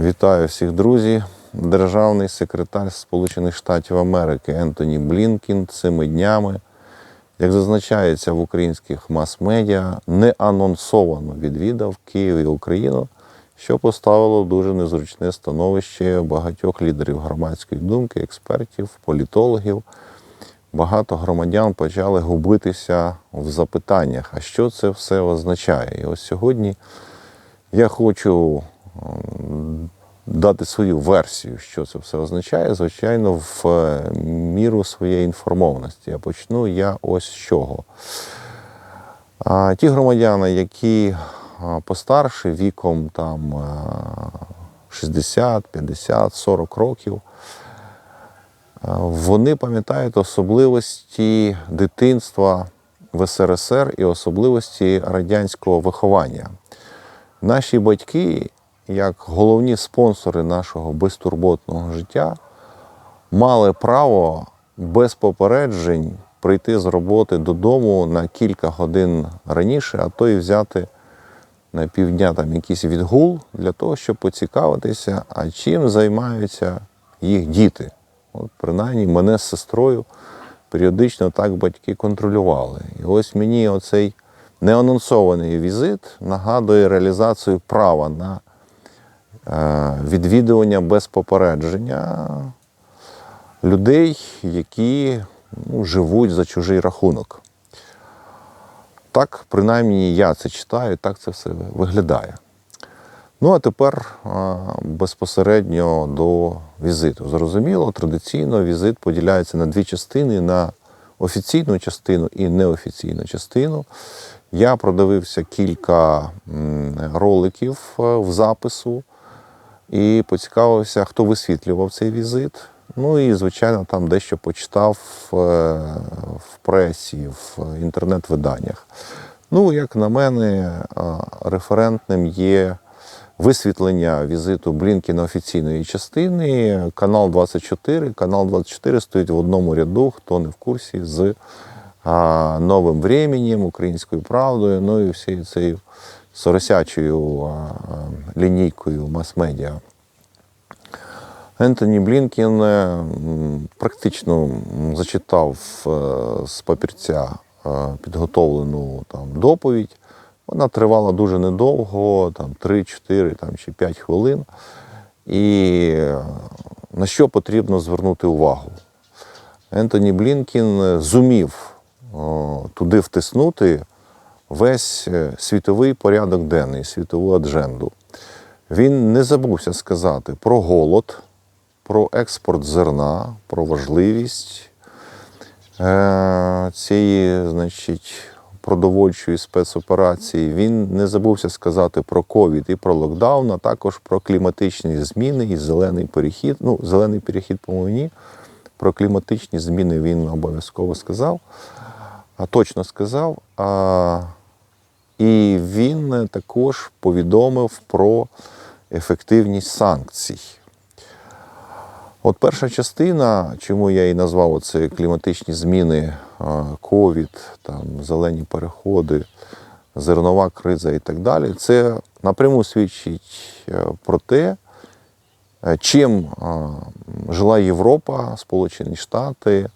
Вітаю всіх друзі. Державний секретар Сполучених Штатів Америки Ентоні Блінкін цими днями, як зазначається в українських мас-медіа, неанонсовано відвідав Київ і Україну, що поставило дуже незручне становище багатьох лідерів громадської думки, експертів, політологів. Багато громадян почали губитися в запитаннях, а що це все означає. І ось сьогодні я хочу дати свою версію, що це все означає, звичайно, в е, міру своєї інформованості. Я почну я ось з чого. Ті громадяни, які постарше віком там 60, 50, 40 років, вони пам'ятають особливості дитинства в СРСР і особливості радянського виховання. Наші батьки, як головні спонсори нашого безтурботного життя, мали право без попереджень прийти з роботи додому на кілька годин раніше, а то й взяти на півдня там якийсь відгул для того, щоб поцікавитися, а чим займаються їх діти. От принаймні мене з сестрою періодично так батьки контролювали. І ось мені оцей неанонсований візит нагадує реалізацію права на відвідування без попередження людей, які ну, живуть за чужий рахунок. Так, принаймні, я це читаю, так це все виглядає. Ну, а тепер безпосередньо до візиту. Зрозуміло, традиційно візит поділяється на дві частини: на офіційну частину і неофіційну частину. Я продивився кілька роликів е, в запису і поцікавився, хто висвітлював цей візит. Ну і, звичайно, там дещо почитав е, в пресі, в інтернет-виданнях. Ну, як на мене, е, референтним є висвітлення візиту Блінкіна офіційної частини. Канал 24. Канал 24 стоїть в одному ряду, хто не в курсі, з новим временем, українською правдою, ну і всією цією соросячою лінійкою мас-медіа. Ентоні Блінкін е, практично зачитав е, з папірця е, підготовлену там доповідь. Вона тривала дуже недовго, там 3-4 там, чи 5 хвилин. І на що потрібно звернути увагу? Ентоні Блінкін зумів туди втиснути весь е, світовий порядок денний, світову адженду. Він не забувся сказати про голод, про експорт зерна, про важливість е, цієї, значить, продовольчої спецоперації. Він не забувся сказати про ковід і про локдаун, а також про кліматичні зміни і зелений перехід. Ну, зелений перехід, по-моєму. Про кліматичні зміни він обов'язково сказав, а точно сказав. А, і він також повідомив про ефективність санкцій. От перша частина, чому я і назвав це кліматичні зміни, ковід, зелені переходи, зернова криза і так далі, це напряму свідчить е, про те, е, чим жила Європа, Сполучені Штати,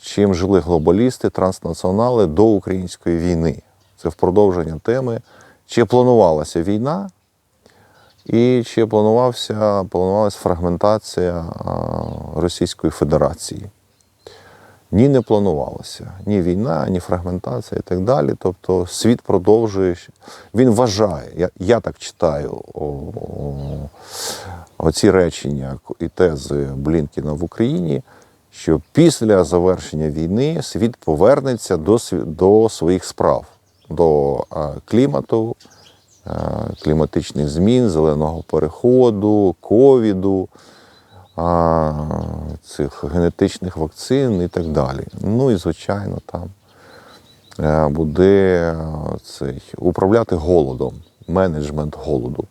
чим жили глобалісти, транснаціонали до української війни. Це в продовження теми, чи планувалася війна, і чи планувався, планувалася фрагментація Російської Федерації. Ні, не планувалося. Ні війна, ні фрагментація і так далі. Тобто світ продовжує. Він вважає, я, я так читаю о, о, оці речення і тези Блінкіна в Україні, що після завершення війни світ повернеться до, до своїх справ, до клімату, е, кліматичних змін, зеленого переходу, ковіду, цих генетичних вакцин і так далі. Ну і, звичайно, там е, буде е, цей, управляти голодом, менеджмент голоду.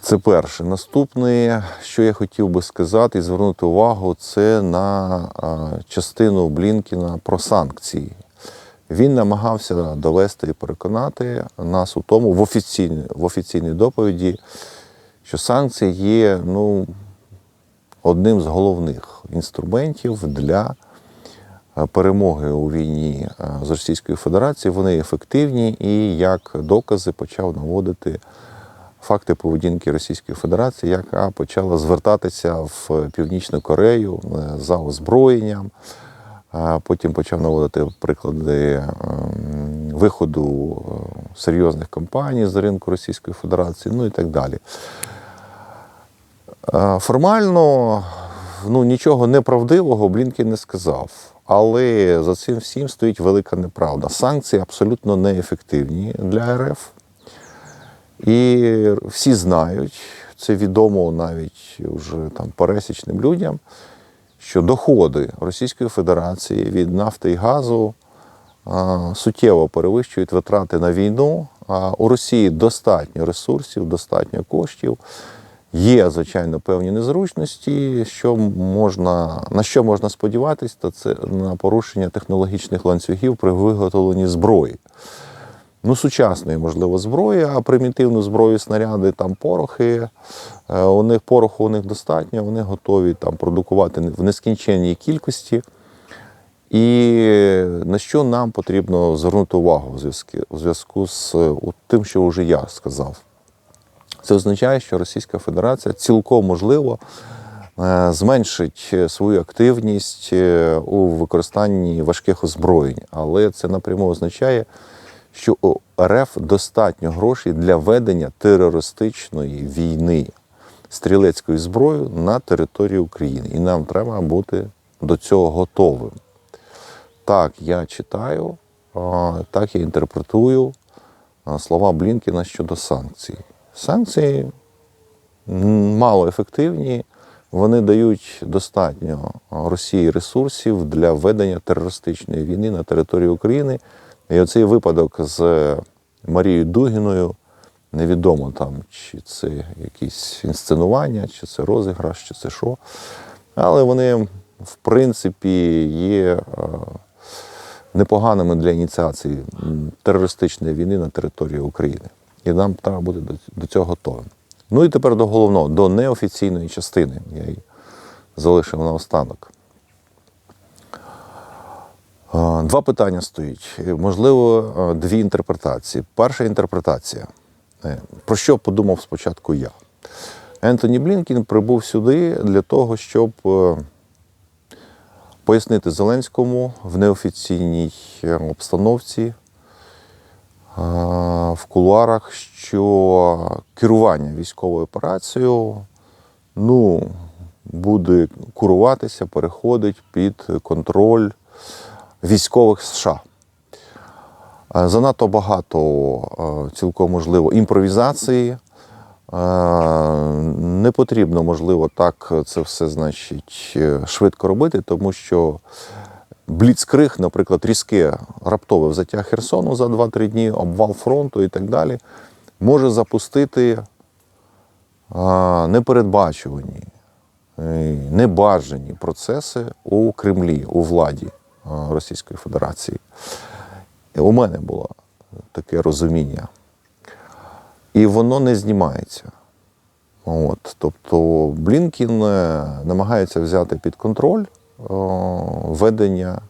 Це перше. Наступне, що я хотів би сказати і звернути увагу, це на частину Блінкіна про санкції. Він намагався довести і переконати нас у тому в офіційній, в офіційній доповіді, що санкції є ну, одним з головних інструментів для е, перемоги у війні е, з Російською Федерацією. Вони ефективні і як докази почав наводити факти поведінки Російської Федерації, яка почала звертатися в Північну Корею е, за озброєнням. А Потім почав наводити приклади ем, виходу е, серйозних компаній з ринку Російської Федерації, ну і так далі. Е, Формально ну, нічого неправдивого Блінкін не сказав. Але за цим всім стоїть велика неправда. Санкції абсолютно неефективні для РФ. І всі знають, це відомо навіть вже там пересічним людям, що доходи Російської Федерації від нафти і газу суттєво перевищують витрати на війну. А у Росії достатньо ресурсів, достатньо коштів. Є, звичайно, певні незручності, що можна, на що можна сподіватися, то це на порушення технологічних ланцюгів при виготовленні зброї. Ну, сучасної, можливо, зброї, а примітивну зброю, снаряди, там порохи. е, У них пороху у них достатньо, вони готові там продукувати в нескінченній кількості. І на що нам потрібно звернути увагу у зв'язку, з е, тим, що вже я сказав. Це означає, що Російська Федерація цілком можливо е, зменшить свою активність у використанні важких озброєнь, але це напряму означає, що у РФ достатньо грошей для ведення терористичної війни стрілецькою зброєю на території України. І нам треба бути до цього готовим. Так, я читаю, так я інтерпретую слова Блінкіна щодо санкцій. Санкції мало ефективні, вони дають достатньо Росії ресурсів для ведення терористичної війни на території України. І оцей випадок з Марією Дугіною, невідомо там, чи це якісь інсценування, чи це розіграш, чи це що. Але вони, в принципі, є е, непоганими для ініціації терористичної війни на території України. І нам треба бути до, до цього готовим. Ну і тепер до головного, до неофіційної частини. Я її залишив наостанок. Два питання стоїть. Е, Можливо, е, дві інтерпретації. Перша інтерпретація. Е, Про що подумав спочатку я? Ентоні Блінкін прибув сюди для того, щоб пояснити Зеленському в неофіційній обстановці в кулуарах, що керування військовою операцією ну, буде куруватися, переходить під контроль військових США. Е, Занадто багато, е, цілком можливо, імпровізації. Е, Не потрібно, можливо, так це все значить швидко робити, тому що бліцкриг, наприклад, різке раптове взяття Херсону за 2-3 дні, обвал фронту і так далі, може запустити непередбачувані, небажані процеси у Кремлі, у владі Російської Федерації. І у мене було таке розуміння. І воно не знімається. От, тобто Блінкін е, намагається взяти під контроль о, ведення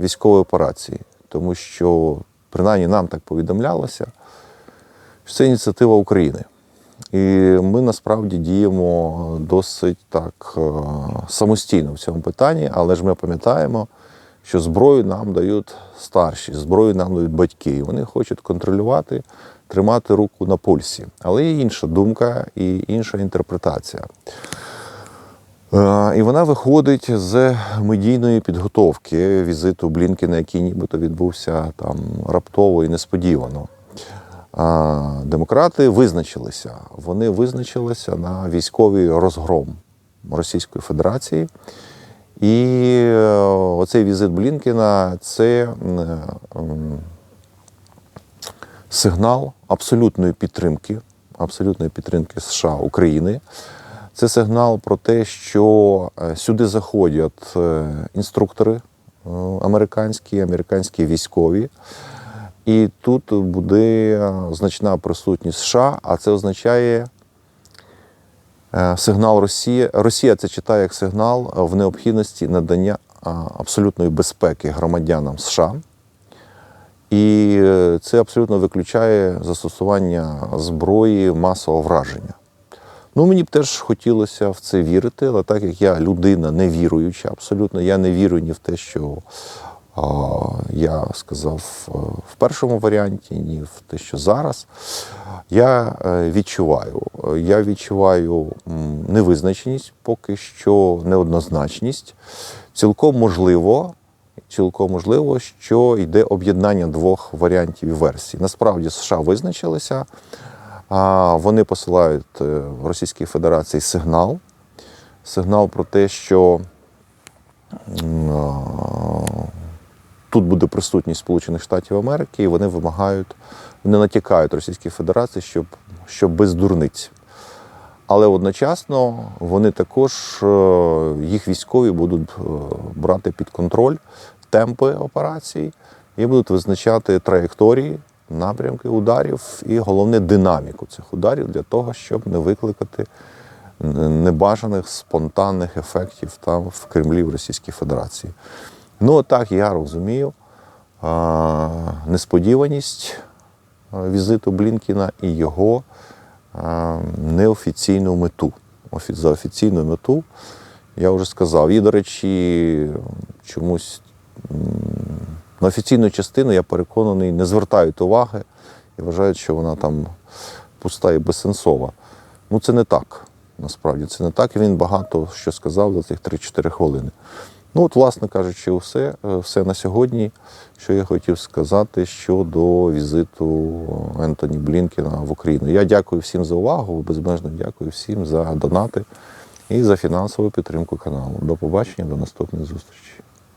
військової операції, тому що, принаймні, нам так повідомлялося, що це ініціатива України. І ми насправді діємо досить так е, самостійно в цьому питанні, але ж ми пам'ятаємо, що зброю нам дають старші, зброю нам дають батьки. І вони хочуть контролювати, тримати руку на пульсі. Але є інша думка і інша інтерпретація. Е, І вона виходить з медійної підготовки візиту Блінкіна, який нібито відбувся там раптово і несподівано. Демократи визначилися. Вони визначилися на військовий розгром Російської Федерації. І е, оцей візит Блінкіна це сигнал абсолютної підтримки, абсолютної підтримки США України. Це сигнал про те, що е, сюди заходять е, інструктори американські, американські військові. І тут буде значна присутність США, а це означає сигнал Росії. Росія це читає як сигнал в необхідності надання абсолютної безпеки громадянам США. І е, це абсолютно виключає застосування зброї масового враження. Ну, мені б теж хотілося в це вірити, але так як я людина невіруюча, абсолютно, я не вірю ні в те, що я сказав е, в першому варіанті, ні в те, що зараз. Я е, відчуваю. Я відчуваю невизначеність, поки що неоднозначність. Цілком можливо, цілком можливо, що йде об'єднання двох варіантів і версій. Насправді США визначилися. Вони посилають е, в Російській Федерації сигнал. Сигнал про те, що тут буде присутність Сполучених Штатів Америки, і вони вимагають, вони натякають Російській Федерації, щоб, щоб без дурниць. Але одночасно вони також, е, їх військові будуть е, брати під контроль темпи операцій і будуть визначати траєкторії, напрямки ударів і головне динаміку цих ударів для того, щоб не викликати небажаних спонтанних ефектів там в Кремлі в Російській Федерації. Ну так я розумію несподіваність візиту Блінкіна і його неофіційну мету. За офіційну мету я вже сказав. І, до речі, чомусь на офіційну частину, я переконаний, не звертають уваги і вважають, що вона там пуста і безсенсова. Ну, це не так. Насправді це не так. Він багато що сказав за цих 3-4 хвилини. Ну, от, власне кажучи, все, е, все на сьогодні, що я хотів сказати щодо візиту Ентоні Блінкіна в Україну. Я дякую всім за увагу, безмежно дякую всім за донати і за фінансову підтримку каналу. До побачення, до наступних зустрічей.